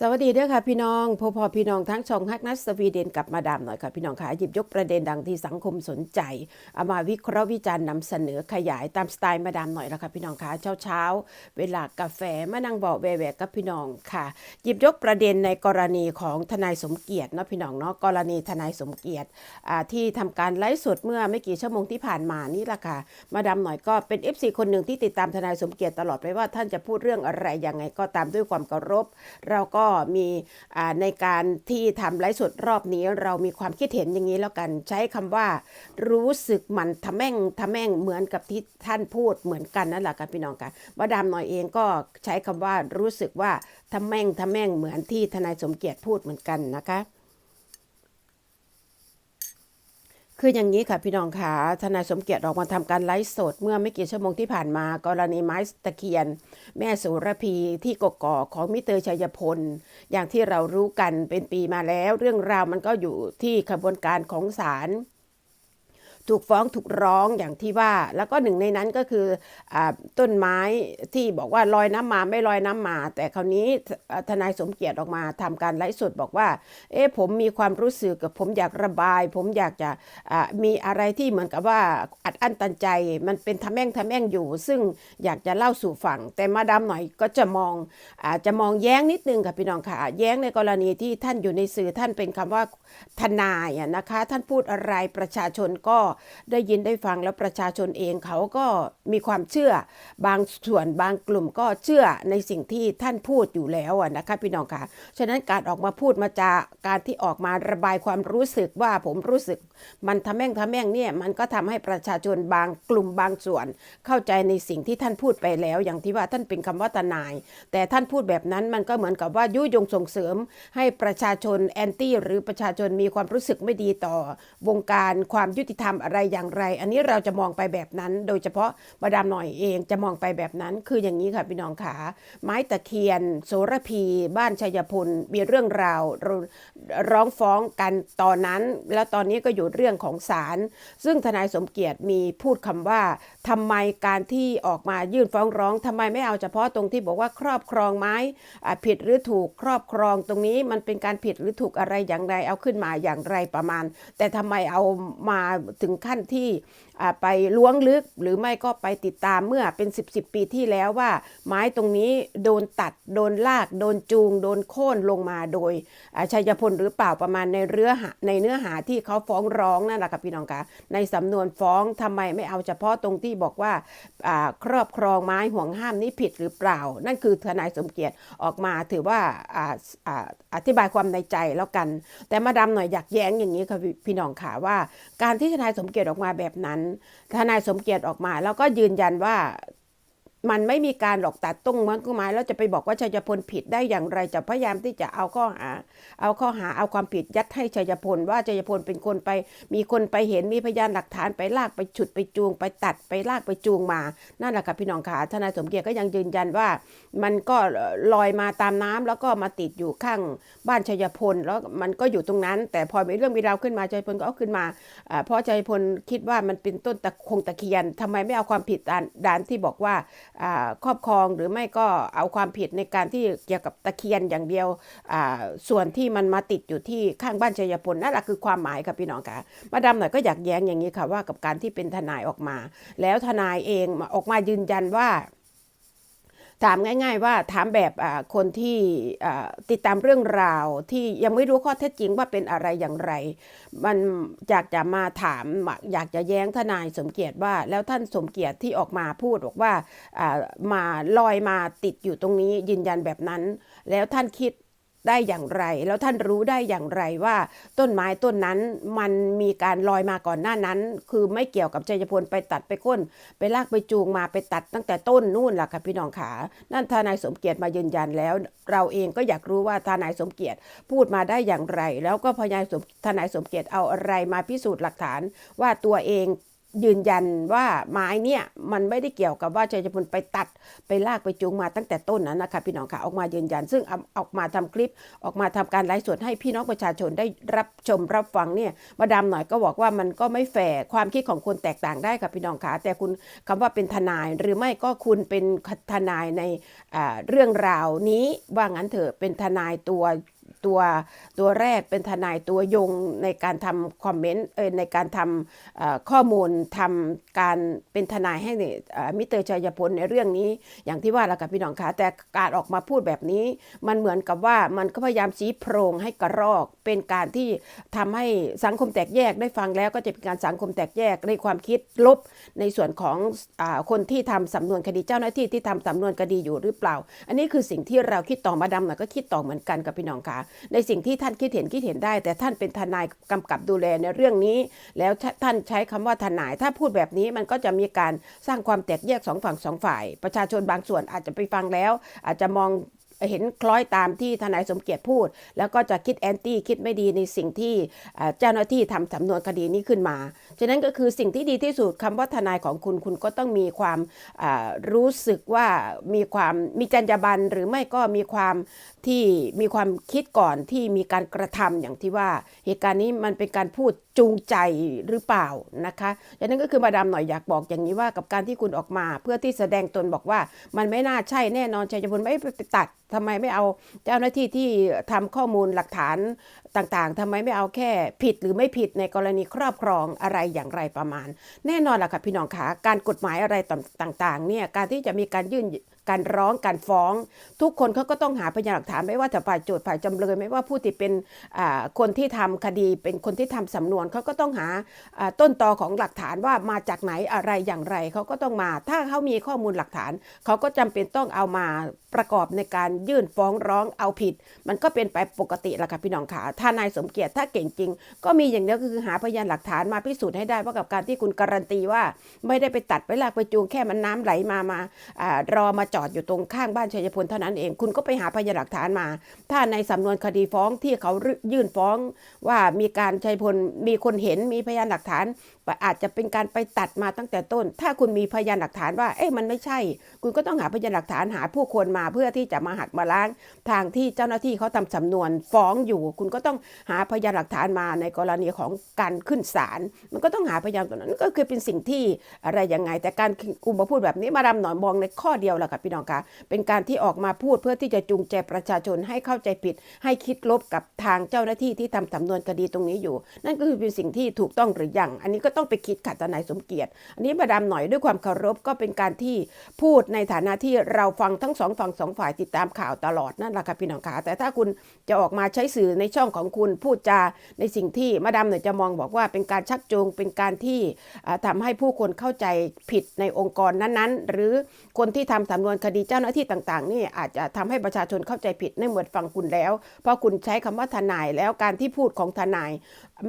สวัสดีเด้อค่ะพี่น้องพอพอพี่น้องทั้งช่องฮักนัสสวีเดนกลับมาดามหน่อยค่ะพี่น้องค่ะหยิบยกประเด็นดังที่สังคมสนใจเอามาวิเคราะห์วิจารณ์นำเสนอขยายตามสไตล์มาดามหน่อยล้วค่ะพี่น้องค่ะเช้าเช้าเวลากาแฟมานั่งบอกแวะๆกับพี่น้องค่ะ หยิบยกประเด็นในกรณีของทนายสมเกียรติเนาะพี่น้องเนาะกรณีทนายสมเกียรติที่ทำการไลฟ์สดเมื่อไม่กี่ชั่วโมงที่ผ่านมานี่แหละค่ะมาดามหน่อยก็เป็น FC คนหนึ่งที่ติดตามทนายสมเกียรติตลอดไปว่าท่านจะพูดเรื่องอะไรยังไงก็ตามด้วยความเคารพเราก็็มีในการที่ทำไลฟ์สดรอบนี้เรามีความคิดเห็นอย่างนี้แล้วกัน ใช้คำว่า รู้สึกมันทะแม่งทะแม่งเหมือนกับที่ท่านพูดเหมือนกันนั่นแหละค่ะพี่น้องค่ะมาดามหน่อยเองก็ใช้คำว่ารู้สึกว่าทะแม่งทะแม่งเหมือนที่ทนายสมเกียรติพูดเหมือนกันนะคะ คืออย่างนี้ค่ะพี่น้องค่ะทนายสมเกียรติออกมาทำการไลฟ์สด เมื่อไม่กี่ชั่วโมงที่ผ่านมา กรณีไม้ตะเคียน แม่สุรพีที่กกอกของมิเตอร์ชัยพล อย่างที่เรารู้กันเป็นปีมาแล้ว เรื่องราวมันก็อยู่ที่ขบวนการของศาล ถูกฟ้องถูกร้องอย่างที่ว่า แล้วก็หนึ่งในนั้นก็คืออต้นไม้ที่บอกว่าลอยน้ำมาไม่ลอยน้ำมา แต่คราวนี้ทนายสมเกียรติออกมาทำการไลฟ์สดบอกว่า เอ๊ะผมมีความรู้สึกกับผมอยากระบาย ผมอยากจะมีอะไรที่เหมือนกับว่าอัดอั้นตันใจ มันเป็นทะแม่งทะแม่งอยู่ ซึ่งอยากจะเล่าสู่ฟังแต่มาดามหน่อยก็จะมองอาจจะมองแย้งนิดนึงค่ะพี่น้องค่ะแย้งในกรณีที่ท่านอยู่ในสื่อท่านเป็นคำว่าทนายอะนะคะ ท่านพูดอะไรประชาชนก็ได้ยินได้ฟังแล้วประชาชนเองเขาก็มีความเชื่อ บางส่วนบางกลุ่มก็เชื่อในสิ่งที่ท่านพูดอยู่แล้วนะคะพี่น้องค่ะฉะนั้นการออกมาพูดมาจากการที่ออกมาระบายความรู้สึกว่าผมรู้สึก มันทำแม่งทำแม่งเนี่ยมันก็ทำให้ประชาชนบางกลุ่มบางส่วน เข้าใจในสิ่งที่ท่านพูดไปแล้ว อย่างที่ว่าท่านเป็นคำว่าทนาย แต่ท่านพูดแบบนั้นมันก็เหมือนกับว่ายุยงส่งเสริม ให้ประชาชนแอนตี้หรือประชาชนมีความรู้สึกไม่ดีต่อวงการความยุติธรรมอะไรอย่างไร อันนี้เราจะมองไปแบบนั้น โดยเฉพาะมาดามหน่อยเองจะมองไปแบบนั้น คืออย่างนี้ค่ะพี่น้องขาไม้ตะเคียน โสระพี บ้านชัยพลมีเรื่องราวร้องฟ้องกันตอนนั้น แล้วตอนนี้ก็อยู่เรื่องของศาลซึ่งทนายสมเกียรติมีพูดคำว่าทำไมการที่ออกมายื่นฟ้องร้องทำไมไม่เอาเฉพาะตรงที่บอกว่าครอบครองไม้ผิดหรือถูกครอบครองตรงนี้มันเป็นการผิดหรือถูกอะไรอย่างไรเอาขึ้นมาอย่างไรประมาณ แต่ทำไมเอามาถึงขั้นที่ไปล้วงลึกหรือไม่ก็ไปติดตามเมื่อเป็น 10บสปีที่แล้วว่า ไม้ตรงนี้โดนตัด โดนลาก โดนจูง โดนโค่นลงมาโดยชัยพลหรือเปล่าประมาณในเรือในเนื้อหาที่เขาฟ้องร้องนั่นแหละค่ะพี่น้องคะในสำนวนฟ้องทำไมไม่เอาเฉพาะตรงที่บอกว่าครอบครองไม้ห่วงห้ามนี้ผิดหรือเปล่า นั่นคือทนายสมเกียรติออกมาถือว่าอธิบายความในใจแล้วกัน แต่มาดามหน่อยอยากแย้งอย่างนี้ค่ะพี่พี่น้องค่ะว่า การที่ทนายสมเกียรติออกมาแบบนั้น ทนายสมเกียรติออกมา แล้วก็ยืนยันว่า มันไม่มีการหลอกตัดต้งไม้ก็ไม้แล้วจะไปบอกว่าชัยพลผิดได้อย่างไรจะพยายามที่จะเอาข้อหา เอาข้อหาเอาความผิดยัดให้ชัยพลว่าชัยพลเป็นคนไป มีคนไปเห็นมีพยานหลักฐานไปลากไปฉุดไปจูง ไปตัดไปลากไปจูงมานั่นแหละค่ะพี่น้องค่ะทนายสมเกียรติก็ยังยืนยันว่า มันก็ลอยมาตามน้ำแล้วก็มาติดอยู่ข้างบ้านชัยพลแล้วมันก็อยู่ตรงนั้น แต่พอมีเรื่องมีราวขึ้นมาชัยพลก็เอาขึ้นมาเพราะชัยพลคิดว่ามันเป็นต้นตะคงตะเคียนทำไมไม่เอาความผิดด้านที่บอกว่าครอบครองหรือไม่ก็เอาความผิดในการที่เกี่ยวกับตะเคียนอย่างเดียวส่วนที่มันมาติดอยู่ที่ข้างบ้านชัยพลนั่นแหละคือความหมายค่ะพี่น้องค่ะมาดามหน่อยก็อยากแย้งอย่างนี้ค่ะว่ากับการที่เป็นทนายออกมา แล้วทนายเองออกมายืนยันว่า ถามง่าย ๆ ว่าถามแบบคนที่ติดตามเรื่องราวที่ยังไม่รู้ข้อเท็จจริงว่าเป็นอะไรอย่างไร มันอยากจะมาถามอยากจะแย้งทนายสมเกียรติว่า แล้วท่านสมเกียรติที่ออกมาพูดบอกว่ามาลอยมาติดอยู่ตรงนี้ยืนยันแบบนั้น แล้วท่านคิด ได้อย่างไร แล้วท่านรู้ได้อย่างไรว่าต้นไม้ต้นนั้นมันมีการลอยมาก่อนหน้านั้น คือไม่เกี่ยวกับชัยพลไปตัดไปก้น ไปลากไปจูงมาไปตัดตั้งแต่ต้นนู่นล่ะค่ะพี่น้องขา นั่นทนายสมเกียรติมายืนยันแล้ว เราเองก็อยากรู้ว่าทนายสมเกียรติพูดมาได้อย่างไร แล้วก็พยานสมทนายสมเกียรติเอาอะไรมาพิสูจน์หลักฐานว่าตัวเอง ยืนยันว่าไม้เนี่ยมันไม่ได้เกี่ยวกับว่าชัยชพลไปตัดไปลากไปจูงมาตั้งแต่ต้นนั้นนะคะพี่น้องค่ะออกมายืนยัน ซึ่งออกมาทำคลิปออกมาทำการไลฟ์สดให้พี่น้องประชาชนได้รับชมรับฟังเนี่ยมาดามหน่อยก็บอกว่ามันก็ไม่แฟร์ความคิดของคนแตกต่างได้ค่ะพี่น้องค่ะแต่คุณคำว่าเป็นทนายหรือไม่ก็คุณเป็นทนายในเรื่องราวนี้ว่างั้นเถอะเป็นทนายตัว ตัวตัวแรกเป็นทนายตัวยงในการทำคอมเมนต์เออในการทำข้อมูลทำการเป็นทนายให้เนี่ยมิเตอร์ชัยพลในเรื่องนี้ อย่างที่ว่าล้วกับพี่น้องคะแต่การออกมาพูดแบบนี้ มันเหมือนกับว่ามันก็พยายามชี้โพรงให้กระรอก เป็นการที่ทำให้สังคมแตกแยกได้ฟังแล้วก็จะเป็นการสังคมแตกแยกในความคิดลบในส่วนของอคนที่ทำสำนวนคดีเจ้าหน้าที่ที่ทำสำนวนคดีอยู่หรือเปล่า อันนี้คือสิ่งที่เราคิดต่อมาดำหน่อยก็คิดต่อเหมือนกันกับพี่น้องคะในสิ่งที่ท่านคิดเห็นคิดเห็นได้ แต่ท่านเป็นทนายกำกับดูแลในเรื่องนี้ แล้วท่านใช้คำว่าทนาย ถ้าพูดแบบนี้มันก็จะมีการสร้างความแตกแยกสองฝั่งสองฝ่าย ประชาชนบางส่วนอาจจะไปฟังแล้ว อาจจะมอง เห็นคล้อยตามที่ทนายสมเกียรติพูด แล้วก็จะคิดแอนตี้คิดไม่ดีในสิ่งที่เจ้าหน้าที่ทำสำนวนคดีนี้ขึ้นมา ฉะนั้นก็คือสิ่งที่ดีที่สุดคำว่าทนายของคุณคุณก็ต้องมีความรู้สึกว่ามีความมีจรรยาบรรณหรือไม่ก็มีความที่มีความคิดก่อนที่มีการกระทำอย่างที่ว่า เหตุการณ์นี้มันเป็นการพูดจูงใจหรือเปล่านะคะฉะนั้นก็คือมาดามหน่อยอยากบอกอย่างนี้ว่ากับการที่คุณออกมา เพื่อที่แสดงตนบอกว่ามันไม่น่าใช่แน่นอนชัยพลไม่ไปตัดทำไมไม่เอาเจ้าหน้าที่ที่ทำข้อมูลหลักฐาน ต่างๆทำไมไม่เอาแค่ผิดหรือไม่ผิดในกรณีครอบครองอะไรอย่างไรประมาณ แน่นอนล่ะค่ะพี่น้องขาการกฎหมายอะไรต่างๆเนี่ยการที่จะมีการยื่นการร้องการฟ้อง ทุกคนเขาก็ต้องหาพยานหลักฐานไม่ว่าจะฝ่ายโจทย์ฝ่ายจำเลยไม่ว่าผู้ที่เป็นอ่าคนที่ทำคดีเป็นคนที่ทำสำนวนเขาก็ต้องหาต้นตอของหลักฐานว่ามาจากไหนอะไรอย่างไรเขาก็ต้องมา ถ้าเขามีข้อมูลหลักฐานเขาก็จำเป็นต้องเอามาประกอบในการยื่นฟ้องร้องเอาผิด มันก็เป็นไปปกติแหละค่ะพี่น้องขาถ้านายสมเกียรติถ้าเก่งจริง ก็มีอย่างเดียวคือหาพยานหลักฐานมาพิสูจน์ให้ได้ว่ากับการที่คุณการันตีว่า ไม่ได้ไปตัดไปลากไปจูงแค่มันน้ำไหลมามาอารอมาจอดอยู่ตรงข้างบ้านชัยพลเท่านั้นเอง คุณก็ไปหาพยานหลักฐานมา ถ้าในสำนวนคดีฟ้องที่เขายื่นฟ้องว่ามีการชัยพลมีคนเห็นมีพยานหลักฐาน อาจจะเป็นการไปตัดมาตั้งแต่ต้น ถ้าคุณมีพยานหลักฐานว่า เอ๊ะมันไม่ใช่ คุณก็ต้องหาพยานหลักฐานหาผู้คนมาเพื่อที่จะมาหักมาล้าง ทางที่เจ้าหน้าที่เขาทำสำนวนฟ้องอยู่ คุณก็ต้องหาพยานหลักฐานมาในกรณีของการขึ้นศาลมันก็ต้องหาพยานตัวนั้นก็คือเป็นสิ่งที่อะไรยังไง แต่การกุมมาพูดแบบนี้มาดำหนอนมองในข้อเดียวแหละค่ะพี่น้องคะเป็นการที่ออกมาพูดเพื่อที่จะจูงใจประชาชนให้เข้าใจผิด ให้คิดลบกับทางเจ้าหน้าที่ที่ทำสำนวนคดีตรงนี้อยู่ นั่นก็คือเป็นสิ่งที่ถูกต้องหรือยังอันนี้ก็ต้องไปคิดขัดทนายสมเกียรติ อันนี้มาดามหน่อยด้วยความเคารพก็เป็นการที่พูดในฐานะที่เราฟังทั้งสองฝั่งสองฝ่ายติดตามข่าวตลอดนั่นแหละค่ะพี่น้องขาแต่ถ้าคุณจะออกมาใช้สื่อในช่องของคุณพูดจาในสิ่งที่มาดามหน่อยจะมองบอกว่าเป็นการชักจูงเป็นการที่อ่าทำให้ผู้คนเข้าใจผิดในองค์กรนั้นๆ หรือคนที่ทำสำนวนคดีเจ้าหน้าที่ต่างๆนี่อาจจะทำให้ประชาชนเข้าใจผิดในเหมือนฟังคุณแล้ว เพราะคุณใช้คำว่าทนายแล้วการที่พูดของทนาย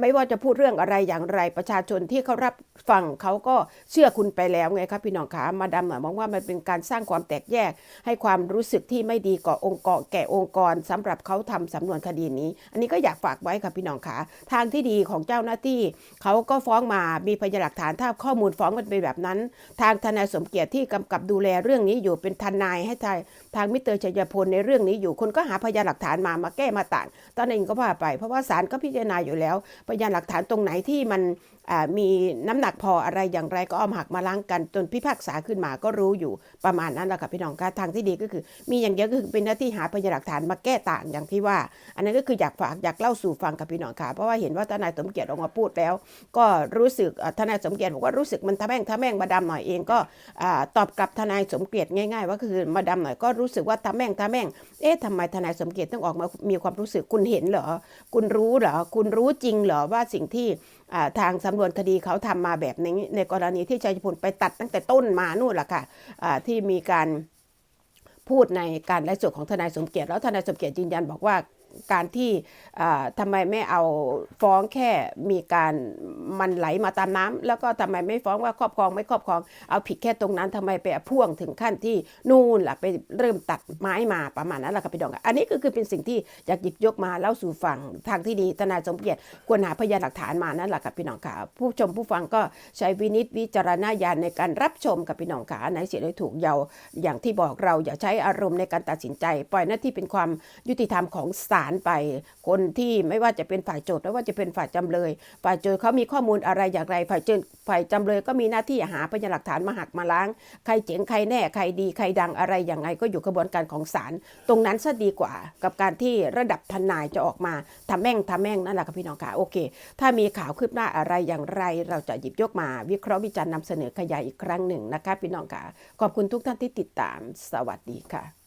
ไม่ว่าจะพูดเรื่องอะไรอย่างไรประชาชนที่เขารับฟังเขาก็เชื่อคุณไปแล้วไงครับพี่น้องขามาดามหน่อยมองว่ามันเป็นการสร้างความแตกแยก ให้ความรู้สึกที่ไม่ดีก่อองค์กรแก่องค์กรสำหรับเขาทำสำนวนคดีนี้ อันนี้ก็อยากฝากไว้ค่ะพี่น้องขาทางที่ดีของเจ้าหน้าที่ เขาก็ฟ้องมามีพยานหลักฐานถ้าข้อมูลฟ้องมันเป็นแบบนั้น ทางทนายสมเกียรติที่กำกับดูแลเรื่องนี้อยู่เป็นทนายให้ทางทางมิเตอร์ชัยพลในเรื่องนี้อยู่คนก็หาพยานหลักฐานมามาแก้มาต่างตอนเองก็ว่าไป เพราะว่าศาลก็พิจารณาอยู่แล้วพยานหลักฐานตรงไหนที่มัน มีน้ำหนักพออะไรอย่างไรก็เอามหักมาล้างกันจนพิพากษาขึ้นมาก็รู้อยู่ประมาณนั้นแหละค่ะพี่น้องคะทางที่ดีก็คือ มีอย่างเดียวก็คือเป็นหน้าที่หาพยานหลักฐานมาแก้ต่างอย่างที่ว่า อันนั้นก็คืออยากฝากอยากเล่าสู่ฟังกับพี่น้องค่ะเพราะว่าเห็นว่าทนายสมเกียรติออกมาพูดแล้ว ก็รู้สึกทนายสมเกียรติบอกว่ารู้สึกมันทะแม่งทะแม่งมาดามหน่อยเองก็ตอบกลับทนายสมเกียรติง่าย ๆ ว่าคือมาดามหน่อยก็รู้สึกว่าทะแม่งทะแม่งเอ๊ะทำไมทนายสมเกียรติต้องออกมามีความรู้สึกคุณเห็นเหรอคุณรู้เหรอคุณรู้จริงเหรอว่าสิ่งที่ทางสำนวนคดีเขาทำมาแบบนี้ในกรณีที่ชัยพลไปตัดตั้งแต่ต้นมานู่นแหละค่ะะที่มีการพูดในการไลฟ์สดของทนายสมเกียรติแล้วทนายสมเกียรติยืนยันบอกว่า การที่อ่าทำไมไม่เอาฟ้องแค่มีการมันไหลมาตามน้ำแล้วก็ทำไมไม่ฟ้องว่าครอบครองไม่ครอบครองเอาผิดแค่ตรงนั้นทำไมไปพ่วงถึงขั้นที่นู่นล่ะไปเริ่มตัดไม้มาประมาณนั้นแหละค่ะพี่น้องอันนี้ก็คือเป็นสิ่งที่อยากหยิบยกมาเล่าสู่ฟังทางที่ดีทนายสมเกียรติควรหาพยานหลักฐานมานั่นแหละค่ะพี่น้องค่ะผู้ชมผู้ฟังก็ใช้วินิจวิจารณญาณในการรับชมกับพี่น้องค่ะอันไหนเสียได้ถูกเยาวอย่างที่บอกเราอย่าใช้อารมณ์ในการตัดสินใจ ปล่อยหน้าที่เป็นความยุติธรรมของศาลไป คนที่ไม่ว่าจะเป็นฝ่ายโจทย์ไม่ว่าจะเป็นฝ่ายจำเลย ฝ่ายโจทย์เขามีข้อมูลอะไรอย่างไร ฝ่ายโจทย์ฝ่ายจำเลยก็มีหน้าที่หาพยานหลักฐานมาหักมาล้าง ใครเจ๋งใครแน่ใครดีใครดังอะไรอย่างไรก็อยู่กระบวนการของศาลตรงนั้นซะดีกว่า กับการที่ระดับทนายจะออกมาทำแม่งทำแม่งนั่นแหละค่ะพี่น้องค่ะโอเค ถ้ามีข่าวคืบหน้าอะไรอย่างไร เราจะหยิบยกมาวิเคราะห์วิจารณ์นำเสนอขยายอีกครั้งหนึ่งนะคะพี่น้องค่ะขอบคุณทุกท่านที่ติดตามสวัสดีค่ะ